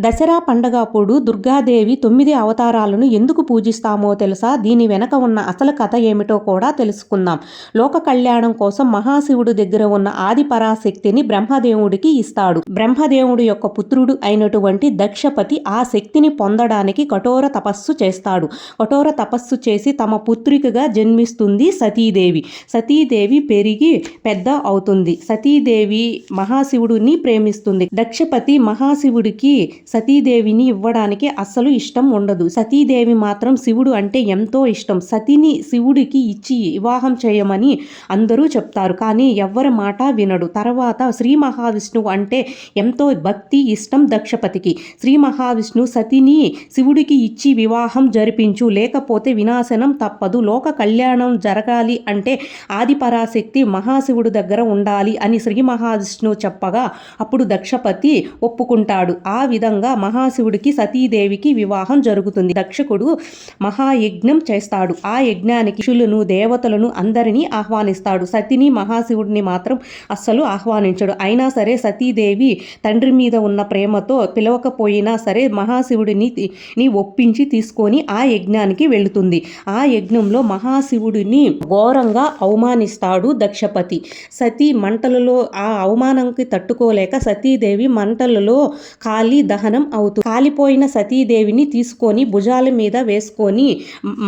దసరా పండగ అప్పుడు దుర్గాదేవి తొమ్మిది అవతారాలను ఎందుకు పూజిస్తామో తెలుసా? దీని వెనక ఉన్న అసలు కథ ఏమిటో కూడా తెలుసుకుందాం. లోక కళ్యాణం కోసం మహాశివుడు దగ్గర ఉన్న ఆది పరాశక్తిని బ్రహ్మదేవుడికి ఇస్తాడు. బ్రహ్మదేవుడు యొక్క పుత్రుడు అయినటువంటి దక్షపతి ఆ శక్తిని పొందడానికి కఠోర తపస్సు చేస్తాడు. కఠోర తపస్సు చేసి తమ పుత్రికగా జన్మిస్తుంది సతీదేవి. సతీదేవి పెరిగి పెద్ద అవుతుంది. సతీదేవి మహాశివుడిని ప్రేమిస్తుంది. దక్షపతి మహాశివుడికి సతీదేవిని ఇవ్వడానికి అస్సలు ఇష్టం ఉండదు. సతీదేవి మాత్రం శివుడు అంటే ఎంతో ఇష్టం. సతిని శివుడికి ఇచ్చి వివాహం చేయమని అందరూ చెప్తారు. కానీ ఎవ్వరి మాట వినడు. తర్వాత శ్రీ మహావిష్ణువు అంటే ఎంతో భక్తి ఇష్టం దక్షపతికి. శ్రీ మహావిష్ణువు సతిని శివుడికి ఇచ్చి వివాహం జరిపించు. లేకపోతే వినాశనం తప్పదు. లోక కళ్యాణం జరగాలి అంటే ఆదిపరాశక్తి మహాశివుడి మహాశివుడు దగ్గర ఉండాలి అని శ్రీ మహావిష్ణువు చెప్పగా అప్పుడు దక్షపతి ఒప్పుకుంటాడు. ఆ విధంగా మహాశివుడికి సతీదేవికి వివాహం జరుగుతుంది. దక్షకుడు మహాయజ్ఞం చేస్తాడు. ఆ యజ్ఞానికి శులను దేవతలను అందరినీ ఆహ్వానిస్తాడు. సతిని మహాశివుడిని మాత్రం అస్సలు ఆహ్వానించడు. అయినా సరే సతీదేవి తండ్రి మీద ఉన్న ప్రేమతో పిలవకపోయినా సరే మహాశివుడిని ని ఒప్పించి తీసుకొని ఆ యజ్ఞానికి వెళుతుంది. ఆ యజ్ఞంలో మహాశివుడిని ఘోరంగా అవమానిస్తాడు దక్షపతి. సతీ మంటలలో ఆ అవమానంకి తట్టుకోలేక సతీదేవి మంటలలో కాలి దహనం అవుతూ కాలిపోయిన సతీదేవిని తీసుకొని భుజాల మీద వేసుకొని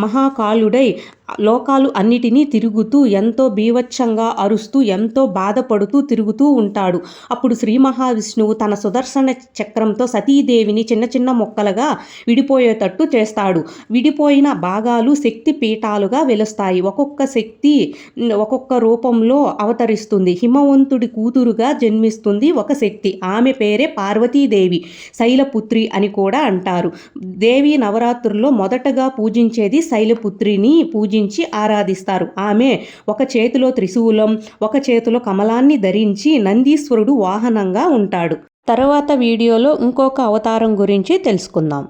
మహాకాలుడై లోకాలు అన్నిటినీ తిరుగుతూ ఎంతో బీవచ్చంగా అరుస్తూ ఎంతో బాధపడుతూ తిరుగుతూ ఉంటాడు. అప్పుడు శ్రీ మహావిష్ణువు తన సుదర్శన చక్రంతో సతీదేవిని చిన్న చిన్న మొక్కలుగా విడిపోయేటట్టు చేస్తాడు. విడిపోయిన భాగాలు శక్తి పీఠాలుగా వెలుస్తాయి. ఒక్కొక్క శక్తి ఒక్కొక్క రూపంలో అవతరిస్తుంది. హిమవంతుడి కూతురుగా జన్మిస్తుంది ఒక శక్తి. ఆమె పేరే పార్వతీదేవి. శైలపుత్రి అని కూడా అంటారు. దేవి నవరాత్రుల్లో మొదటగా పూజించేది శైలపుత్రిని పూజ పూజించి ఆరాధిస్తారు. ఆమె ఒక చేతిలో త్రిశూలం ఒక చేతిలో కమలాన్ని ధరించి నందీశ్వరుడు వాహనంగా ఉంటాడు. తర్వాత వీడియోలో ఇంకొక అవతారం గురించి తెలుసుకుందాం.